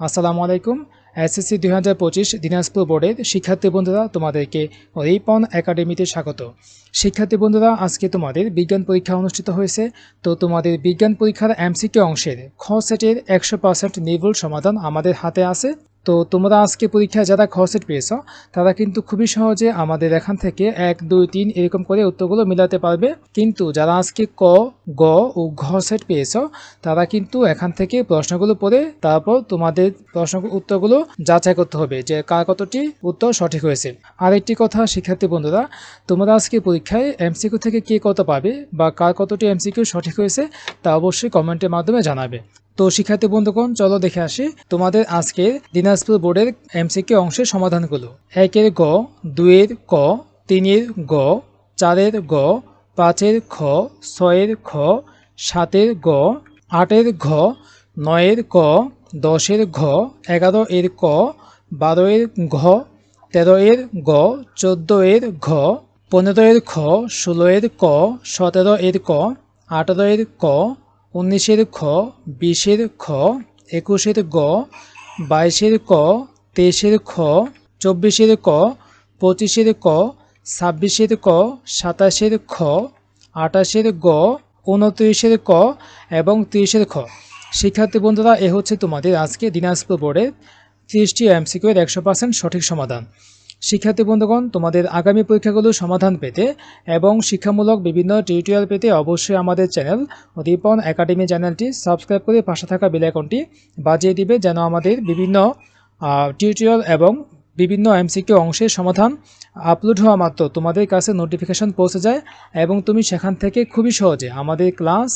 আসসালামু আলাইকুম। এসএসসি দুই হাজার পঁচিশ দিনাজপুর বোর্ডের শিক্ষার্থী বন্ধুরা, তোমাদেরকে রিপন একাডেমিতে স্বাগত। শিক্ষার্থী বন্ধুরা, আজকে তোমাদের বিজ্ঞান পরীক্ষা অনুষ্ঠিত হয়েছে। তো তোমাদের বিজ্ঞান পরীক্ষার এমসিকে অংশের খ সেটের একশো পার্সেন্ট নির্ভুল সমাধান আমাদের হাতে আছে। তো তোমরা আজকে পরীক্ষায় যারা খ সেট পেয়েছ, তারা কিন্তু খুবই সহজে আমাদের এখান থেকে এক, দুই, তিন এরকম করে উত্তরগুলো মিলাতে পারবে। কিন্তু যারা আজকে ক, গ ও ঘ সেট পেয়েছ, তারা কিন্তু এখান থেকে প্রশ্নগুলো পড়ে তারপর তোমাদের প্রশ্ন উত্তরগুলো যাচাই করতে হবে যে কার কতটি উত্তর সঠিক হয়েছে। আরেকটি কথা শিক্ষার্থী বন্ধুরা, তোমরা আজকে পরীক্ষায় এমসিকিউ থেকে কে কত পাবে বা কার কতটি এমসিকিউ সঠিক হয়েছে তা অবশ্যই কমেন্টের মাধ্যমে জানাবে। তো শিক্ষার্থী বন্ধুগণ, চলো দেখে আসি তোমাদের আজকে দিনাজপুর বোর্ডের এমসিকিউ অংশের সমাধানগুলো। একের গ, দুইয়ের ক, তিনের গ, চারের গ, পাঁচের খ, ছয়ের খ, সাতের গ, আটের ঘ, নয়ের ক, দশের ঘ এগারো এর ক বারো এর ঘ তেরো এর গ চোদ্দ এর ঘ পনেরো এর খ ষোলো এর ক সতেরো এর ক আঠারো এর ক উনিশের খ, বিশের খ, একুশের গ, বাইশের ক, তেইশের খ, চব্বিশের ক, পঁচিশের ক, ছাব্বিশের ক, সাতাশের খ, আঠাশের গ, উনত্রিশের ক এবং তিরিশের খ। শিক্ষার্থী বন্ধুরা, এ হচ্ছে তোমাদের আজকে দিনাজপুর বোর্ডের ত্রিশটি এমসিকিউ এর একশো পার্সেন্ট সঠিক সমাধান। শিক্ষার্থী বন্ধুগণ, তোমাদের আগামী পরীক্ষাগুলোর সমাধান পেতে এবং শিক্ষামূলক বিভিন্ন টিউটোরিয়াল পেতে অবশ্যই আমাদের চ্যানেল রিপন একাডেমি চ্যানেলটি সাবস্ক্রাইব করে পাশে থাকা বেল আইকনটি বাজিয়ে দিবে যেন আমাদের বিভিন্ন টিউটোরিয়াল এবং বিভিন্ন এমসিকিউ অংশের সমাধান আপলোড হওয়া মাত্র তোমাদের কাছে নোটিফিকেশন পৌঁছে যায় এবং তুমি সেখান থেকে খুবই সহজে আমাদের ক্লাস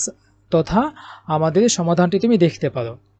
তথা আমাদের সমাধানটি তুমি দেখতে পারো।